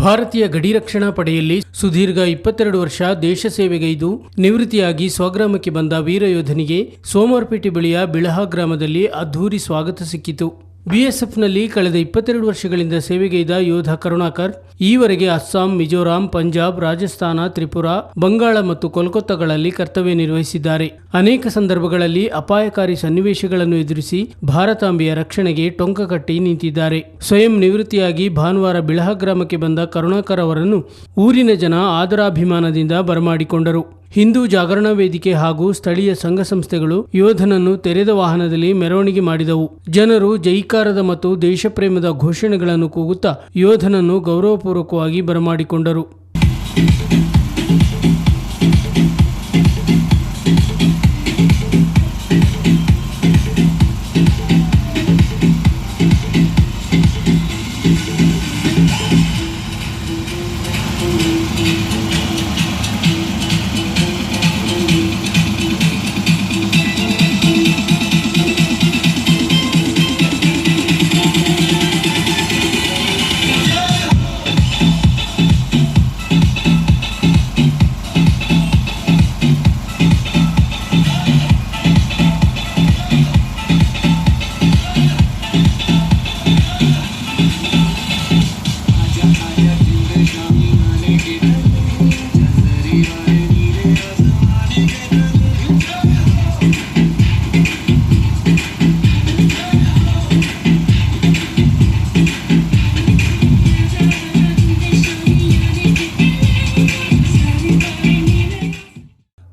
ಭಾರತೀಯ ಗಡಿ ರಕ್ಷಣಾ ಪಡೆಯಲ್ಲಿ ಸುದೀರ್ಘ ಇಪ್ಪತ್ತೆರಡು ವರ್ಷ ದೇಶ ಸೇವೆಗೈದು ನಿವೃತ್ತಿಯಾಗಿ ಸ್ವಗ್ರಾಮಕ್ಕೆ ಬಂದ ವೀರಯೋಧನಿಗೆ ಸೋಮವಾರಪೇಟೆ ಬಳಿಯ ಬಿಳಹ ಗ್ರಾಮದಲ್ಲಿ ಅದ್ಧೂರಿ ಸ್ವಾಗತ ಸಿಕ್ಕಿತು. ಬಿಎಸ್ಎಫ್ನಲ್ಲಿ ಕಳೆದ ಇಪ್ಪತ್ತೆರಡು ವರ್ಷಗಳಿಂದ ಸೇವೆಗೈದ ಯೋಧ ಕರುಣಾಕರ್, ಈವರೆಗೆ ಅಸ್ಸಾಂ, ಮಿಜೋರಾಂ, ಪಂಜಾಬ್, ರಾಜಸ್ಥಾನ, ತ್ರಿಪುರಾ, ಬಂಗಾಳ ಮತ್ತು ಕೋಲ್ಕತ್ತಾಗಳಲ್ಲಿ ಕರ್ತವ್ಯ ನಿರ್ವಹಿಸಿದ್ದಾರೆ. ಅನೇಕ ಸಂದರ್ಭಗಳಲ್ಲಿ ಅಪಾಯಕಾರಿ ಸನ್ನಿವೇಶಗಳನ್ನು ಎದುರಿಸಿ ಭಾರತಾಂಬೆಯ ರಕ್ಷಣೆಗೆ ಟೊಂಕ ಕಟ್ಟಿ ನಿಂತಿದ್ದಾರೆ. ಸ್ವಯಂ ನಿವೃತ್ತಿಯಾಗಿ ಭಾನುವಾರ ಬಿಳಹ ಗ್ರಾಮಕ್ಕೆ ಬಂದ ಕರುಣಾಕರ್ ಅವರನ್ನು ಊರಿನ ಜನ ಆದರಾಭಿಮಾನದಿಂದ ಬರಮಾಡಿಕೊಂಡರು. ಹಿಂದೂ ಜಾಗರಣ ವೇದಿಕೆ ಹಾಗೂ ಸ್ಥಳೀಯ ಸಂಘ ಸಂಸ್ಥೆಗಳು ಯೋಧನನ್ನು ತೆರೆದ ವಾಹನದಲ್ಲಿ ಮೆರವಣಿಗೆ ಮಾಡಿದವು. ಜನರು ಜೈಕಾರದ ಮತ್ತು ದೇಶಪ್ರೇಮದ ಘೋಷಣೆಗಳನ್ನು ಕೂಗುತ್ತಾ ಯೋಧನನ್ನು ಗೌರವಪೂರ್ವಕವಾಗಿ ಬರಮಾಡಿಕೊಂಡರು.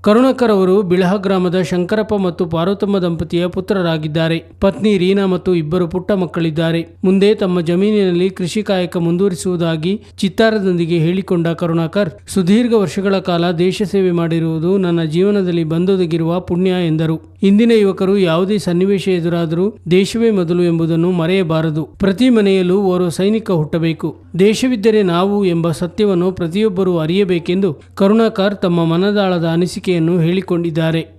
ಕರುಣಾಕರ್ ಅವರು ಬಿಳಹ ಗ್ರಾಮದ ಶಂಕರಪ್ಪ ಮತ್ತು ಪಾರ್ವತಮ್ಮ ದಂಪತಿಯ ಪುತ್ರರಾಗಿದ್ದಾರೆ. ಪತ್ನಿ ರೀನಾ ಮತ್ತು ಇಬ್ಬರು ಪುಟ್ಟ ಮಕ್ಕಳಿದ್ದಾರೆ. ಮುಂದೆ ತಮ್ಮ ಜಮೀನಿನಲ್ಲಿ ಕೃಷಿ ಕಾಯಕ ಮುಂದುವರಿಸುವುದಾಗಿ ಚಿತ್ತಾರದೊಂದಿಗೆ ಹೇಳಿಕೊಂಡ ಕರುಣಾಕರ್, ಸುದೀರ್ಘ ವರ್ಷಗಳ ಕಾಲ ದೇಶ ಸೇವೆ ಮಾಡಿರುವುದು ನನ್ನ ಜೀವನದಲ್ಲಿ ಬಂದೊದಗಿರುವ ಪುಣ್ಯ ಎಂದರು. ಇಂದಿನ ಯುವಕರು ಯಾವುದೇ ಸನ್ನಿವೇಶ ಎದುರಾದರೂ ದೇಶವೇ ಮೊದಲು ಎಂಬುದನ್ನು ಮರೆಯಬಾರದು. ಪ್ರತಿ ಮನೆಯಲ್ಲೂ ಓರ್ವ ಸೈನಿಕ ಹುಟ್ಟಬೇಕು. ದೇಶವಿದ್ದರೆ ನಾವು ಎಂಬ ಸತ್ಯವನ್ನು ಪ್ರತಿಯೊಬ್ಬರೂ ಅರಿಯಬೇಕೆಂದು ಕರುಣಾಕರ್ ತಮ್ಮ ಮನದಾಳದ ಅನಿಸಿಕೆಯನ್ನು ಹೇಳಿಕೊಂಡಿದ್ದಾರೆ.